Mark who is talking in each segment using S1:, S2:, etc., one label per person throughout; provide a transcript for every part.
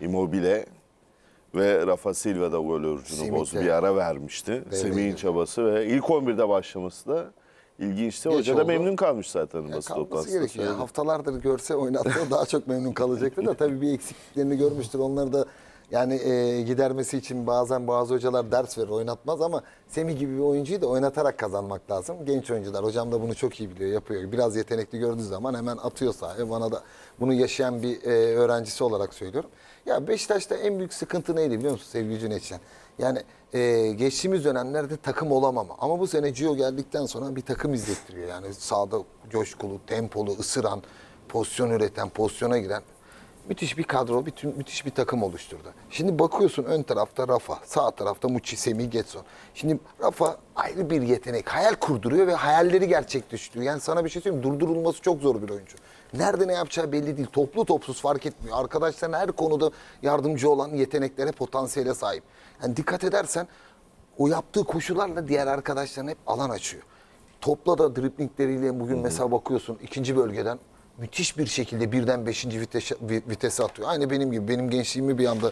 S1: Immobile ve Rafa Silva da gol orucunu
S2: Semih
S1: bozdu. Bir ara vermişti. Semih'in çabası ve ilk 11'de başlaması da ilginçti.
S2: Geç
S1: Hoca da
S2: oldu.
S1: memnun kalmış zaten basın toplantısında.
S2: gerekiyor. Haftalardır görse oynatsa daha çok memnun kalacaktır da tabii bir eksikliklerini görmüştür. Onları da yani e, gidermesi için bazen bazı hocalar ders verir oynatmaz ama Semih gibi bir oyuncuyu da oynatarak kazanmak lazım. Genç oyuncular hocam da bunu çok iyi biliyor yapıyor. Biraz yetenekli gördüğü zaman hemen atıyor sahaya. Bana da bunu yaşayan bir e, öğrencisi olarak söylüyorum. Ya Beşiktaş'ta en büyük sıkıntı neydi biliyor musun sevgili Cüneyt'ciğim? Yani e, geçtiğimiz dönemlerde takım olamama. Ama bu sene Gio geldikten sonra bir takım izlettiriyor. Yani sahada coşkulu, tempolu, ısıran, pozisyon üreten, pozisyona giren müthiş bir kadro, bütün müthiş bir takım oluşturdu. Şimdi bakıyorsun ön tarafta Rafa, sağ tarafta Muçi, Semih, Getson. Şimdi Rafa ayrı bir yetenek. Hayal kurduruyor ve hayalleri gerçekleştiriyor. Yani sana bir şey söyleyeyim durdurulması çok zor bir oyuncu. Nerede ne yapacağı belli değil. Toplu topsuz fark etmiyor. Arkadaşlarına her konuda yardımcı olan yeteneklere, potansiyele sahip. Yani dikkat edersen o yaptığı koşularla diğer arkadaşlarına hep alan açıyor. Topla da driplingleriyle bugün mesela bakıyorsun ikinci bölgeden müthiş bir şekilde birden beşinci vitese, vi- vitese atıyor. Aynı benim gibi. Benim gençliğimi bir anda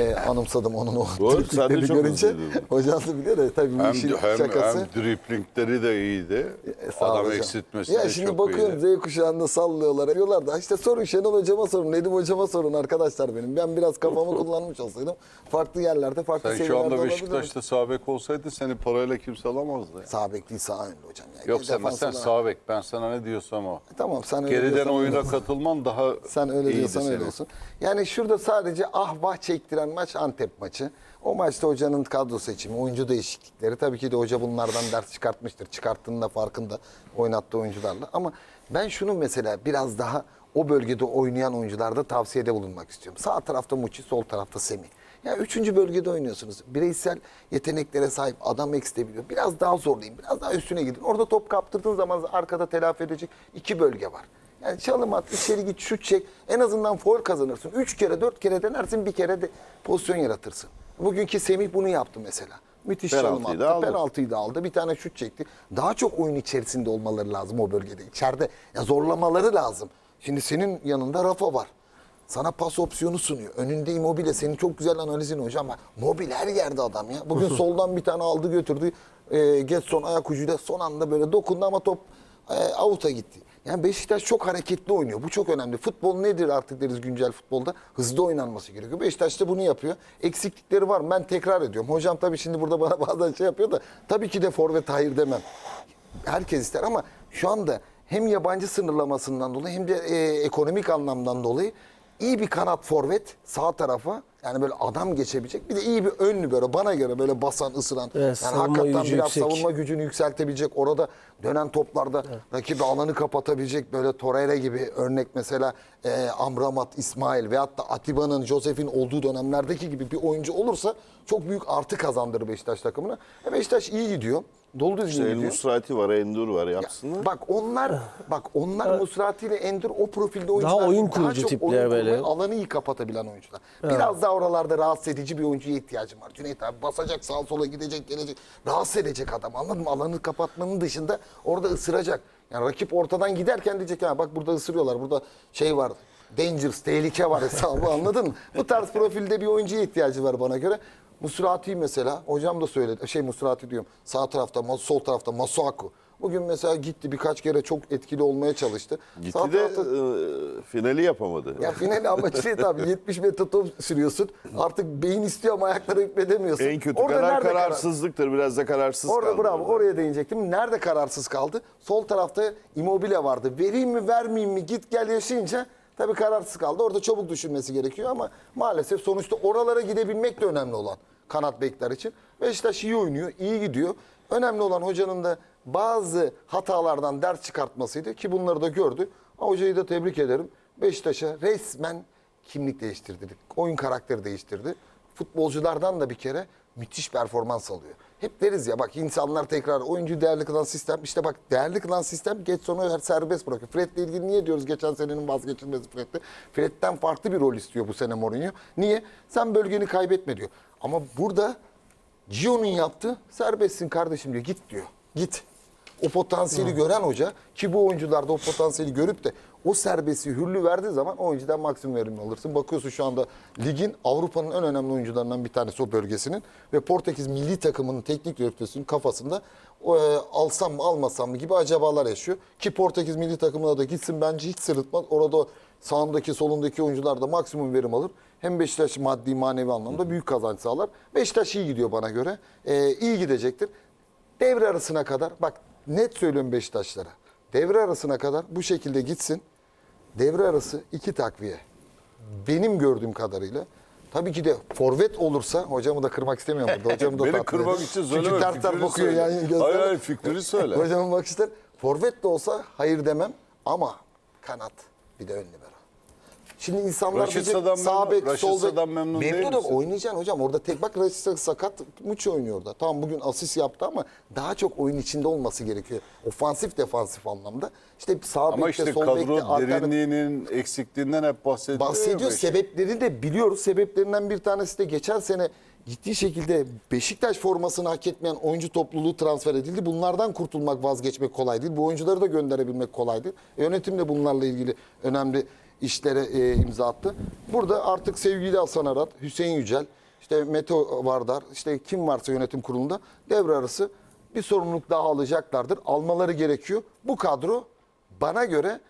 S2: e, anımsadım onun o
S1: Doğru, sen de çok
S2: görünce. Hocam da biliyor da tabii bu
S3: Hem,
S2: işin
S3: hem,
S2: şakası.
S3: hem driplingleri de iyiydi.
S2: E, sağ
S3: Adam
S2: hocam.
S3: eksiltmesi
S2: Ya
S3: de
S2: şimdi
S3: çok
S2: bakıyorum
S3: iyiydi.
S2: Z kuşağında sallıyorlar. Diyorlar da işte sorun Şenol hocama sorun, Nedim hocama sorun arkadaşlar benim. Ben biraz kafamı kullanmış olsaydım farklı yerlerde, farklı
S3: Sen şu
S2: seviyelerde
S3: anda
S2: olabilirdim.
S3: Beşiktaş'ta sağ bek olsaydı seni parayla kimse alamazdı. ya.
S2: Sağ bek değil sağ hocam. Ya.
S3: Yok sen
S2: Defansı
S3: mesela
S2: da-
S3: sağ bek. Ben sana ne diyorsam o.
S2: Tamam sen öyle Diyorsan
S3: oyuna katılman daha
S2: Sen öyle
S3: iyiydi
S2: diyorsan öyle olsun. Yani şurada sadece ah vah çektiren maç Antep maçı. O maçta hocanın kadro seçimi, oyuncu değişiklikleri. Tabii ki de hoca bunlardan ders çıkartmıştır. Çıkarttığında farkında oynattığı oyuncularla. Ama ben şunu mesela biraz daha o bölgede oynayan oyuncularda tavsiyede bulunmak istiyorum. Sağ tarafta Muçi, sol tarafta Semih. Ya üçüncü bölgede oynuyorsunuz. Bireysel yeteneklere sahip adam ekstebiliyor. Biraz daha zorlayın, biraz daha üstüne gidin. Orada top kaptırdığın zaman arkada telafi edecek iki bölge var. Yani çalım at, içeri git, şut çek. En azından foul kazanırsın. Üç kere, dört kere denersin, bir kere de pozisyon yaratırsın. Bugünkü Semih bunu yaptı mesela. Müthiş çalım attı.
S1: da aldı.
S2: Penaltıyı da aldı. Bir tane şut çekti. Daha çok oyun içerisinde olmaları lazım o bölgede. İçeride ya zorlamaları lazım. Şimdi senin yanında Rafa var. Sana pas opsiyonu sunuyor. Önünde Immobile. Senin çok güzel analizin hocam. Bak, Mobil her yerde adam ya. Bugün soldan bir tane aldı götürdü. E, Getson ayak ucuyla son anda böyle dokundu ama top e, avuta gitti. Yani Beşiktaş çok hareketli oynuyor. Bu çok önemli. Futbol nedir artık deriz güncel futbolda? Hızlı oynanması gerekiyor. Beşiktaş da bunu yapıyor. Eksiklikleri var. Ben tekrar ediyorum. Hocam tabii şimdi burada bana bazen şey yapıyor da tabii ki de forvet hayır demem. Herkes ister ama şu anda hem yabancı sınırlamasından dolayı hem de e, ekonomik anlamdan dolayı iyi bir kanat forvet sağ tarafa yani böyle adam geçebilecek bir de iyi bir önlü böyle bana göre böyle basan ısıran
S4: Evet,
S2: yani hakikaten biraz
S4: yüksek.
S2: savunma gücünü yükseltebilecek orada dönen toplarda rakibi alanı kapatabilecek böyle Torreira gibi örnek mesela e, Amramat, İsmail veyahut da Atiba'nın, Josef'in olduğu dönemlerdeki gibi bir oyuncu olursa çok büyük artı kazandırır Beşiktaş takımına. E Beşiktaş iyi gidiyor. Dolu düzgün
S1: İşte
S2: gidiyor.
S1: Musrati var, Endur var yapsınlar.
S2: Bak onlar bak onlar Musrati ile Endur o profilde oyuncular.
S4: oyun
S2: değil.
S4: kurucu
S2: çok
S4: tipler
S2: oyun
S4: böyle.
S2: alanı iyi kapatabilen oyuncular. Biraz daha oralarda rahatsız edici bir oyuncuya ihtiyacım var. Cüneyt abi basacak sağa sola gidecek gelecek. Rahatsız edecek adam anladın mı? Alanı kapatmanın dışında orada ısıracak. Yani rakip ortadan giderken diyecek ha bak burada ısırıyorlar. Burada şey var. Dangerous, tehlike var hesabı anladın mı? Bu tarz profilde bir oyuncuya ihtiyacı var bana göre. Musrati mesela hocam da söyledi. Şey Musrati diyorum. Sağ tarafta, sol tarafta Masuaku. Bugün mesela gitti birkaç kere çok etkili olmaya çalıştı.
S1: Gitti
S2: Sağ
S1: de
S2: tarafta-
S1: e, finali yapamadı.
S2: ya final amacı şey tabii 70 metre top sürüyorsun. Artık beyin istiyor ama ayakları hükmedemiyorsun.
S1: en kötü
S2: Orada
S1: karar
S2: nerede karar-
S1: kararsızlıktır. Biraz da kararsız
S2: Orada
S1: kaldı.
S2: bravo oraya değinecektim. Nerede kararsız kaldı? Sol tarafta Immobile vardı. Vereyim mi vermeyeyim mi git gel yaşayınca tabii kararsız kaldı. Orada çabuk düşünmesi gerekiyor ama maalesef sonuçta oralara gidebilmek de önemli olan kanat bekler için. Beşiktaş iyi oynuyor, iyi gidiyor. Önemli olan hocanın da bazı hatalardan ders çıkartmasıydı ki bunları da gördü. Ama hocayı da tebrik ederim. Beşiktaş'a resmen kimlik değiştirdi. Oyun karakteri değiştirdi. Futbolculardan da bir kere müthiş performans alıyor. Hep deriz ya bak insanlar tekrar oyuncu değerli kılan sistem. İşte bak değerli kılan sistem geç her serbest bırakıyor. Fred'le ilgili niye diyoruz geçen senenin vazgeçilmezi Fred'de? Fred'den farklı bir rol istiyor bu sene Mourinho. Niye? Sen bölgeni kaybetme diyor. Ama burada Gio'nun yaptığı serbestsin kardeşim diyor. Git diyor. Git. O potansiyeli gören hoca ki bu oyuncular da o potansiyeli görüp de o serbestliği hürlü verdiği zaman o oyuncudan maksimum verimli alırsın. Bakıyorsun şu anda ligin Avrupa'nın en önemli oyuncularından bir tanesi o bölgesinin ve Portekiz milli takımının teknik direktörünün kafasında e, alsam mı almasam mı gibi acabalar yaşıyor. Ki Portekiz milli takımına da gitsin bence hiç sırıtmaz. Orada sağındaki solundaki oyuncular da maksimum verim alır. Hem Beşiktaş maddi manevi anlamda büyük kazanç sağlar. Beşiktaş iyi gidiyor bana göre. Ee, iyi gidecektir. Devre arasına kadar bak net söylüyorum Beşiktaşlara. Devre arasına kadar bu şekilde gitsin. Devre arası iki takviye. Benim gördüğüm kadarıyla. Tabii ki de forvet olursa hocamı da kırmak istemiyorum burada. Hocamı da
S3: Beni
S2: tatmin
S3: kırmak için
S2: Çünkü
S3: söyleme.
S2: ters ters
S3: fikrini
S2: bakıyor
S3: söyle.
S2: yani gözlerine.
S3: Hayır hayır fikrini söyle.
S2: Hocamın bakışları forvet de olsa hayır demem ama kanat bir de ön libero. Şimdi insanlar
S3: Raşitsa'dan
S2: bizim sağ
S3: memnun-
S2: bek, sol bek
S3: Raşitsa'dan memnun değil
S2: memnunum.
S3: misin?
S2: Oynayacaksın hocam. Orada tek bak Rashica sakat Muçi oynuyor orada. Tamam bugün asist yaptı ama daha çok oyun içinde olması gerekiyor. Ofansif defansif anlamda. İşte sağ
S3: Ama
S2: bekte
S3: işte
S2: sol bekte
S3: kadro
S2: alternatif-
S3: derinliğinin eksikliğinden hep bahsediyor.
S2: bahsediyor. Sebepleri de biliyoruz. Sebeplerinden bir tanesi de geçen sene ciddi şekilde Beşiktaş formasını hak etmeyen oyuncu topluluğu transfer edildi. Bunlardan kurtulmak, vazgeçmek kolay değil. Bu oyuncuları da gönderebilmek kolay değil. E, Yönetim de bunlarla ilgili önemli işlere e, imza attı. Burada artık sevgili Hasan Arat, Hüseyin Yücel, işte Mete Vardar, işte kim varsa yönetim kurulunda devre arası bir sorumluluk daha alacaklardır. Almaları gerekiyor. Bu kadro bana göre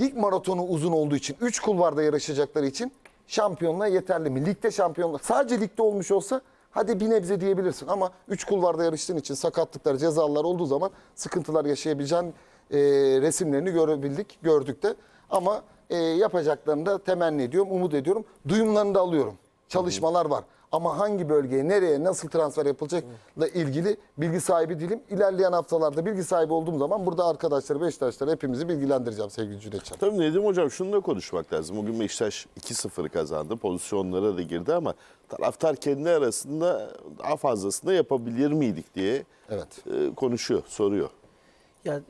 S2: lig maratonu uzun olduğu için 3 kulvarda yarışacakları için şampiyonluğa yeterli mi? Ligde şampiyonluk sadece ligde olmuş olsa hadi bir nebze diyebilirsin ama 3 kulvarda yarıştığın için sakatlıklar, cezalar olduğu zaman sıkıntılar yaşayabileceğin e, resimlerini görebildik, gördük de. Ama e, yapacaklarını da temenni ediyorum, umut ediyorum. Duyumlarını da alıyorum. Çalışmalar var. Ama hangi bölgeye, nereye, nasıl transfer yapılacakla ilgili bilgi sahibi değilim. İlerleyen haftalarda bilgi sahibi olduğum zaman burada arkadaşları, Beşiktaşları hepimizi bilgilendireceğim sevgili Cüneyt Çakır.
S1: Tabii Nedim Hocam şunu da konuşmak lazım. Bugün Beşiktaş 2-0 kazandı. Pozisyonlara da girdi ama taraftar kendi arasında daha fazlasını yapabilir miydik diye
S2: Evet.
S1: e, konuşuyor, soruyor.
S4: Ya e,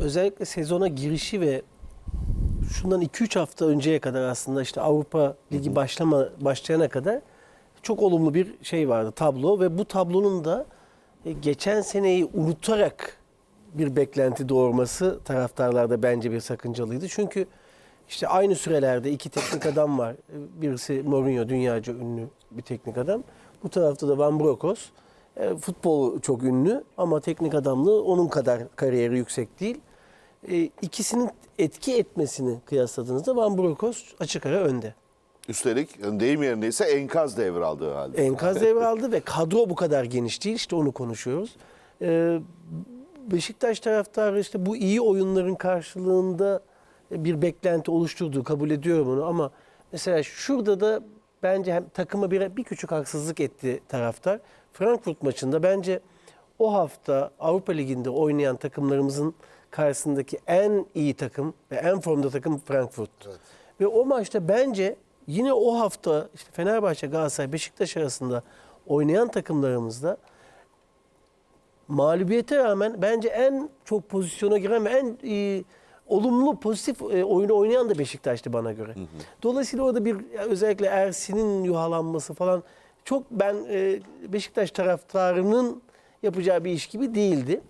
S4: özellikle sezona girişi ve şundan 2-3 hafta önceye kadar aslında işte Avrupa Ligi başlama başlayana kadar çok olumlu bir şey vardı tablo ve bu tablonun da e, geçen seneyi unutarak bir beklenti doğurması taraftarlarda bence bir sakıncalıydı. Çünkü işte aynı sürelerde iki teknik adam var. E, Birisi Mourinho dünyaca ünlü bir teknik adam. Bu tarafta da Van Brokos. E, futbol çok ünlü ama teknik adamlığı onun kadar kariyeri yüksek değil. E, ikisinin etki etmesini kıyasladığınızda Van Brokos açık ara önde.
S1: Üstelik deyim yerindeyse enkaz devraldığı halde.
S4: Enkaz devraldı ve kadro bu kadar geniş değil. İşte onu konuşuyoruz. Ee, Beşiktaş taraftarı işte bu iyi oyunların karşılığında bir beklenti oluşturduğu kabul ediyorum onu ama mesela şurada da bence hem takıma bir, bir küçük haksızlık etti taraftar. Frankfurt maçında bence o hafta Avrupa Ligi'nde oynayan takımlarımızın karşısındaki en iyi takım ve en formda takım Frankfurt. Ve o maçta bence yine o hafta işte Fenerbahçe, Galatasaray, Beşiktaş arasında oynayan takımlarımızda mağlubiyete rağmen bence en çok pozisyona giren ve en e, olumlu pozitif e, oyunu oynayan da Beşiktaş'tı bana göre. Dolayısıyla orada bir özellikle Ersin'in yuhalanması falan çok ben e, Beşiktaş taraftarının yapacağı bir iş gibi değildi.